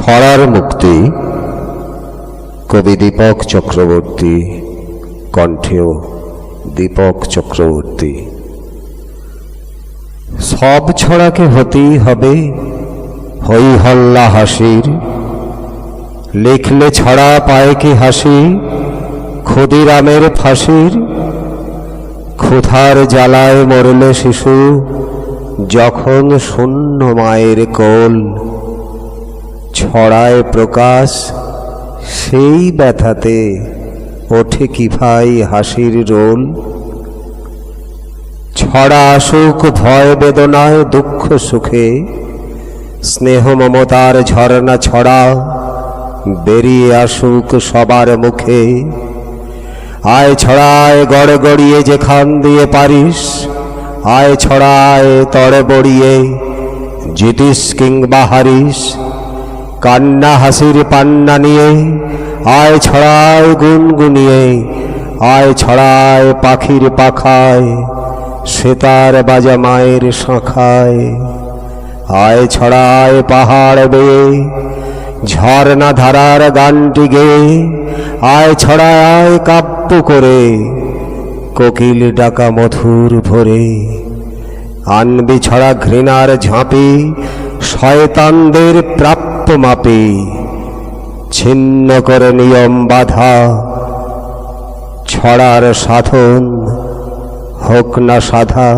ছড়ার মুক্তি, কবি দীপক চক্রবর্তী কণ্ঠেও দীপক চক্রবর্তী। সব ছড়াকে হতেই হবে হই হল্লা হাসির, লিখলে ছড়া পায় কি হাসি, ক্ষুদিরামের ফাঁসির, ক্ষুধার জ্বালায় মরলে শিশু, যখন শূন্য মায়ের কোল ছড়ায় প্রকাশ, সেই ব্যথাতে ওঠে কি ভাই হাসির রোল? ছড়া আসুক ভয়, বেদনায়, দুঃখ, সুখে, স্নেহ, মমতার ঝর্ণা ছড়া, বেরিয়ে আসুক সবার মুখে। আয় ছড়ায় গড় গড়িয়ে যেখান দিয়ে পারিস, আয় ছড়ায় তড়ে বড়িয়ে, জিতিস কিংবা হারিস কান্না হাসির পান্না নিয়ে, আয় ছড়ায় গুনগুনিয়ে, আয় ছড়ায় পাখির পাখায় সেতার বাজা মায়ের শাখায়। আয় ছড়ায় পাহাড় বেয়ে, ঝর্ণা ধারার গানটি গেয়ে, আয় ছড়ায় কাব্য করে, কোকিল ডাকা মধুর ভরে। আনবি ছড়া ঘৃণার ঝাঁপি, শয়তানদের প্রাপ্য মাপি ছিন্ন করে নিয়ম বাধা ছড়ার সাধন হোক না সাধা।